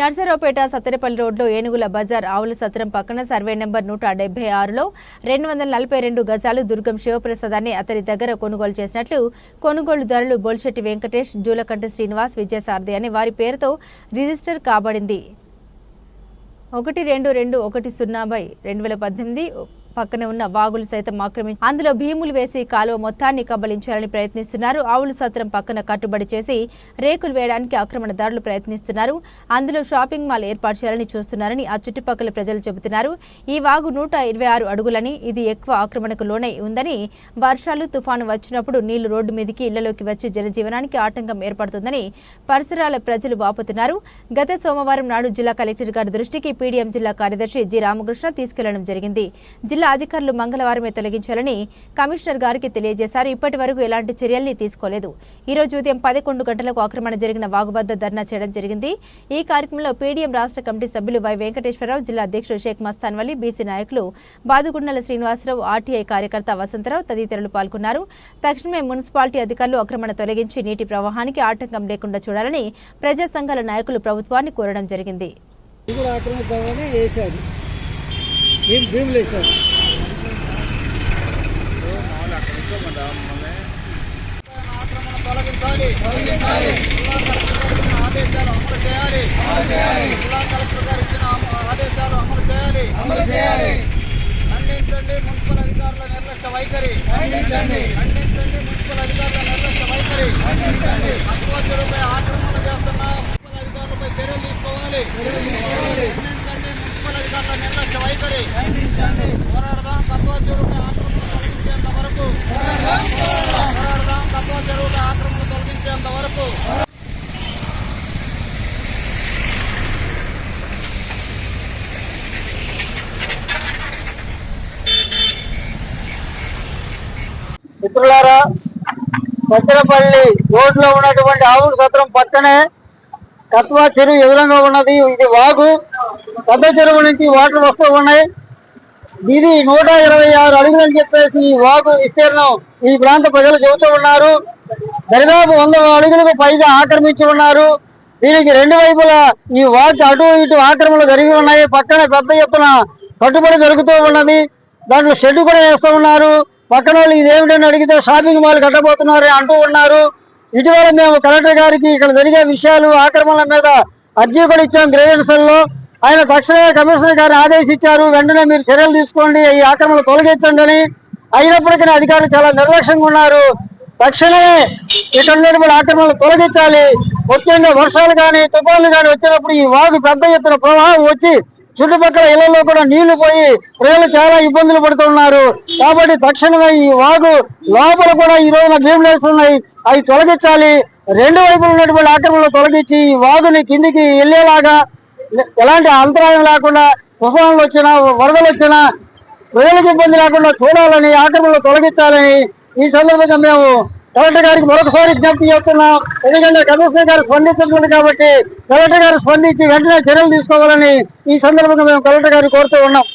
నర్సరావుపేట సత్తెనపల్లి రోడ్లో ఏనుగుల బజార్ ఆవుల సత్రం పక్కన సర్వే నెంబర్ నూట డెబ్బై ఆరులో రెండు వందల నలభై రెండు గజాలు దుర్గం శివప్రసాదాన్ని అతని దగ్గర కొనుగోలు చేసినట్లు కొనుగోలుదారులు బోల్శెట్టి వెంకటేష్ జూలకంటి శ్రీనివాస్ విజయసారథి అని వారి పేరుతో రిజిస్టర్ కాబడింది. ఒకటి రెండు రెండు ఒకటి సున్నా బై రెండు వేల పద్దెనిమిది పక్కన ఉన్న వాగులు సైతం ఆక్రమించి అందులో భీములు వేసి కాలువ మొత్తాన్ని కబలించాలని ప్రయత్నిస్తున్నారు. ఆవులు సత్రం పక్కన కట్టుబడి చేసి రేకులు వేయడానికి ఆక్రమణదారులు ప్రయత్నిస్తున్నారు. అందులో షాపింగ్ మాల్ ఏర్పాటు చేయాలని చూస్తున్నారని ఆ చుట్టుపక్కల ప్రజలు చెబుతున్నారు. ఈ వాగు నూట ఇరవై ఆరు అడుగులని ఇది ఎక్కువ ఆక్రమణకు లోనై ఉందని వర్షాలు తుఫాను వచ్చినప్పుడు నీళ్ళు రోడ్డు మీదకి ఇళ్ళలోకి వచ్చి జనజీవనానికి ఆటంకం ఏర్పడుతుందని పరిసరాల ప్రజలు వాపుతున్నారు. గత సోమవారం నాడు జిల్లా కలెక్టర్ గారి దృష్టికి పీడీఎం జిల్లా కార్యదర్శి జి రామకృష్ణ తీసుకెళ్ళడం జరిగింది. జిల్లా అధికారులు మంగళవారమే తొలగించాలని కమిషనర్ గారికి తెలియజేశారు. ఇప్పటి వరకు ఎలాంటి చర్యల్ని తీసుకోలేదు. ఈ రోజు ఉదయం పదకొండు గంటలకు ఆక్రమణ జరిగిన వాగు వద్ద ధర్నా చేయడం జరిగింది. ఈ కార్యక్రమంలో పీడీఎం రాష్ట్ర కమిటీ సభ్యులు వై వెంకటేశ్వరరావు జిల్లా అధ్యక్షుడు షేక్ మస్తాన్ వలి బీసీ నాయకులు బాదుగుండల శ్రీనివాసరావు ఆర్టీఐ కార్యకర్త వసంతరావు తదితరులు పాల్గొన్నారు. తక్షణమే మున్సిపాలిటీ అధికారులు ఆక్రమణ తొలగించి నీటి ప్రవాహానికి ఆటంకం లేకుండా చూడాలని ప్రజా సంఘాల నాయకులు ప్రభుత్వాన్ని కోరడం జరిగింది. కూడా ఆక్రమిద్దామని వేశారు. భీములు వేశారు తొలగించాలి. ఆదేశాలు అమలు చేయాలి. జిల్లా కలెక్టర్ గారు ఇచ్చిన ఆదేశాలు అమలు చేయాలి. అమలు చేయాలి. ఖండించండి మున్సిపల్ అధికారుల నిర్లక్ష్య వైఖరి. ఖండించండి. ఖండించండి మున్సిపల్ అధికారుల నిర్లక్ష్య వైఖరి. ఖండించండి. చెరువుపై ఆక్రమణ చేస్తున్న మున్సిపల్ అధికారులపై చర్యలు తీసుకోవాలి ఖండించండి మున్సిపల్ అధికారుల నిర్లక్ష్య వైఖరి ఖండించండి పోరాడదాం తక్కువ చెరువుపై ఆక్రమణ తొలగించేంత వరకు పోరాడదాం తక్కువ చెరువుపై ఆక్రమణ తొలగించేంత వరకు మిత్రులారా రోడ్డు రోడ్లో ఉన్నటువంటి ఆవుల సత్రం పక్కనే కత్వా చెరువు ఎదురంగా ఉన్నది. ఇది వాగు. పెద్ద చెరువు నుంచి వాటర్ వస్తూ ఉన్నాయి. ఇది నూట ఇరవై ఆరు అడుగులు అని చెప్పేసి ఈ వాగు విస్తీర్ణం ఈ ప్రాంత ప్రజలు చెబుతూ ఉన్నారు. దరిదాపు వంద అడుగులకు పైగా ఆక్రమించి ఉన్నారు. దీనికి రెండు వైపులా ఈ వాచ్ అటు ఇటు ఆక్రమణలు జరిగి ఉన్నాయి. పక్కన పెద్ద ఎత్తున కట్టుబడి జరుగుతూ ఉన్నది. దాంట్లో షెడ్ కూడా వేస్తూ ఉన్నారు. పక్కన వాళ్ళు ఇదేమిటని అడిగితే షాపింగ్ మాల్ కట్టబోతున్నారు అంటూ ఉన్నారు. ఇటీవల మేము కలెక్టర్ గారికి ఇక్కడ జరిగే విషయాలు ఆక్రమణల మీద అర్జీ కూడా ఇచ్చాం గ్రేవెన్సల్లో ఆయన తక్షణమే కమిషనర్ గారిని ఆదేశించారు. వెంటనే మీరు చర్యలు తీసుకోండి ఈ ఆక్రమణలు తొలగించండి అని. అయినప్పటికీ అధికారులు చాలా నిర్లక్ష్యంగా ఉన్నారు. తక్షణమే ఇక్కడ ఉన్నటువంటి ఆక్రమణలు తొలగించాలి. ముఖ్యంగా వర్షాలు కానీ తుఫాన్లు కానీ వచ్చినప్పుడు ఈ వాగు పెద్ద ఎత్తున ప్రవాహం వచ్చి చుట్టుపక్కల ఇళ్ళలో కూడా నీళ్ళు పోయి ప్రజలు చాలా ఇబ్బందులు పడుతున్నారు కాబట్టి తక్షణమే ఈ వాగు లోపల కూడా ఈ రోజున గేమ్లేస్ ఉన్నాయి. అవి తొలగించాలి. రెండు వైపులు ఉన్నటువంటి ఆక్రమణలు తొలగించి ఈ వాగుని కిందికి వెళ్ళేలాగా ఎలాంటి అంతరాయం లేకుండా తుఫాన్లు వచ్చినా వరదలు వచ్చినా ప్రజలకు ఇబ్బంది లేకుండా చూడాలని ఆక్రమణలు తొలగించాలని ఈ సందర్భంగా మేము కలెక్టర్ గారికి మరొకసారి విజ్ఞప్తి చేస్తున్నాం. ఎందుకంటే కమిషనర్ గారు స్పందించలేదు కాబట్టి కలెక్టర్ గారు స్పందించి వెంటనే చర్యలు తీసుకోవాలని ఈ సందర్భంగా మేము కలెక్టర్ గారిని కోరుతూ ఉన్నాం.